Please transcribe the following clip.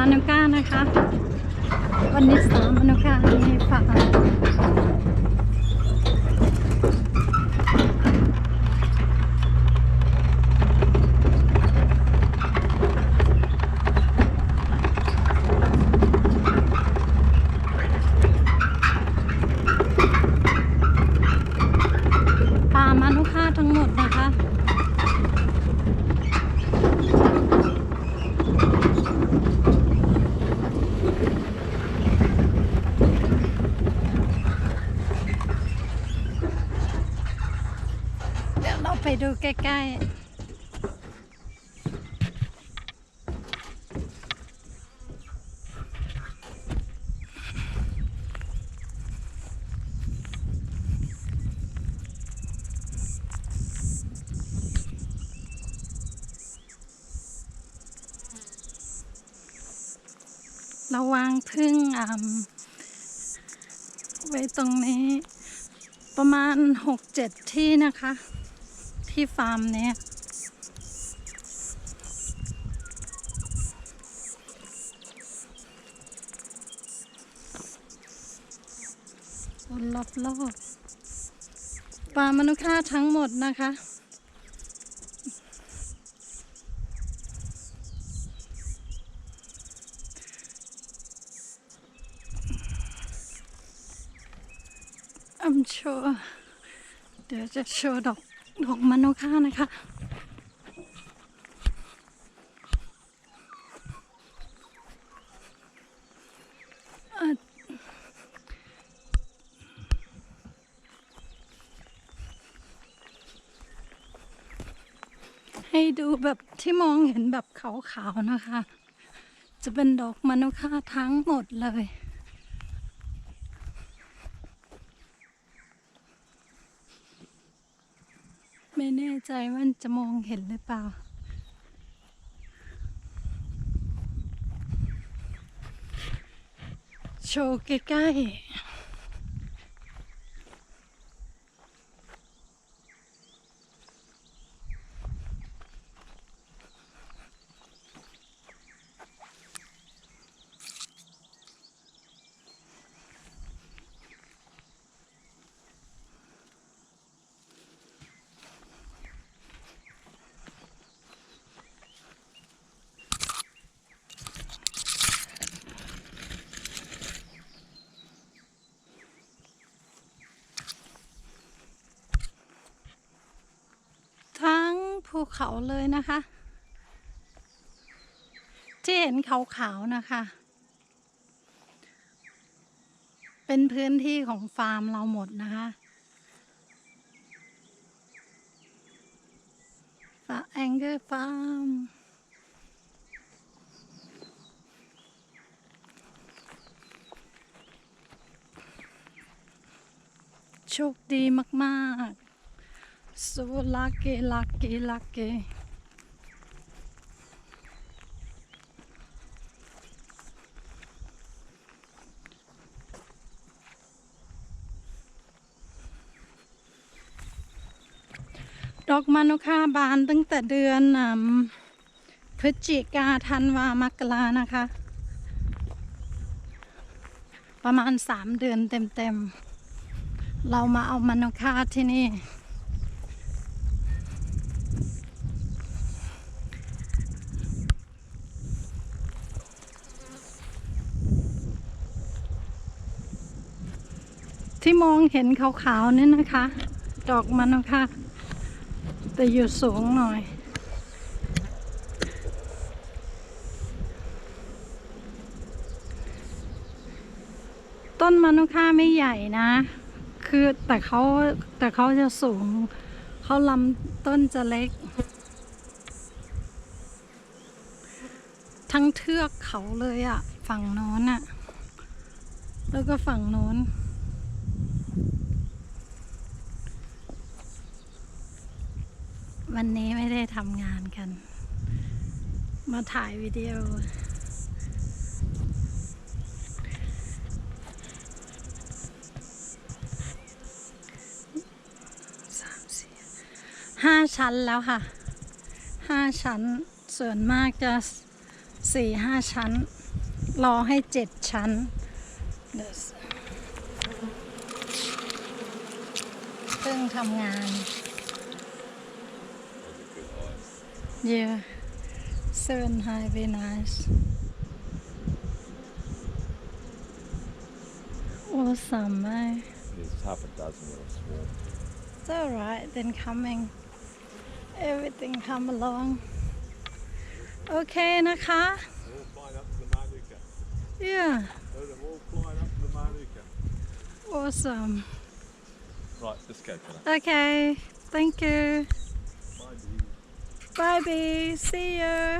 มานุก้านะคะ วันนี้สามมานุก้าในฝากปลามานุค่าทั้งหมดนะคะ เดี๋ยวเราไปดูใกล้ๆเราวางพึ่งอ่ำไว้ตรงนี้ ประมาณหกเจ็ดที่นะคะ ที่ฟาร์มเนี้ยรอบรอบๆปลามนุษย์ค่าทั้งหมดนะคะ I'm sure เดี๋ยวจะโชว์ดอก ดอกมะนุค่านะคะให้ดูแบบที่มองเห็นแบบขาวๆนะคะ จะเป็นดอกมะนุค่าทั้งหมดเลย ไม่แน่ใจว่าจะมองเห็นหรือเปล่า โชว์ใกล้ๆ ทั้ง ภูเขาเลยนะคะ ที่เห็นขาวๆนะคะ เป็นพื้นที่ของฟาร์มเราหมดนะคะฟาแองเกอร์ฟาร์มโชคดีมาก ๆ so lucky lucky lucky ดอกมานุค่าบานตั้งแต่เดือนอำพฤศจิกาธันวามกรานะคะ ประมาณสามเดือนเต็มๆ เรามาเอามานุค่าที่นี่ ที่มองเห็นขาวๆนี่นะคะ ดอกมันนะคะแต่อยู่สูงหน่อยต้นมนุค่าไม่ใหญ่นะ คือแต่เขาแต่เขาจะสูง เขาลำต้นจะเล็ก ทั้งเทือกเขาเลยอะฝั่งโน้นอะแล้วก็ฝั่งโน้น วันนี้ไม่ได้ทำงานกัน มาถ่ายวิดีโอ สามสี่ห้าชั้นแล้วค่ะ ห้าชั้น ส่วนมากจะสี่ห้าชั้น รอให้เจ็ดชั้นเพิ่งทำงาน Yeah, seven high, very nice. Awesome, eh? There's half a dozen little swarm. It's alright, then coming. Everything come along. Okay, in a car? all flying up to the Yeah. They're all flying up to the Awesome. Right, let's go, Okay, thank you. Bye, bees. See you.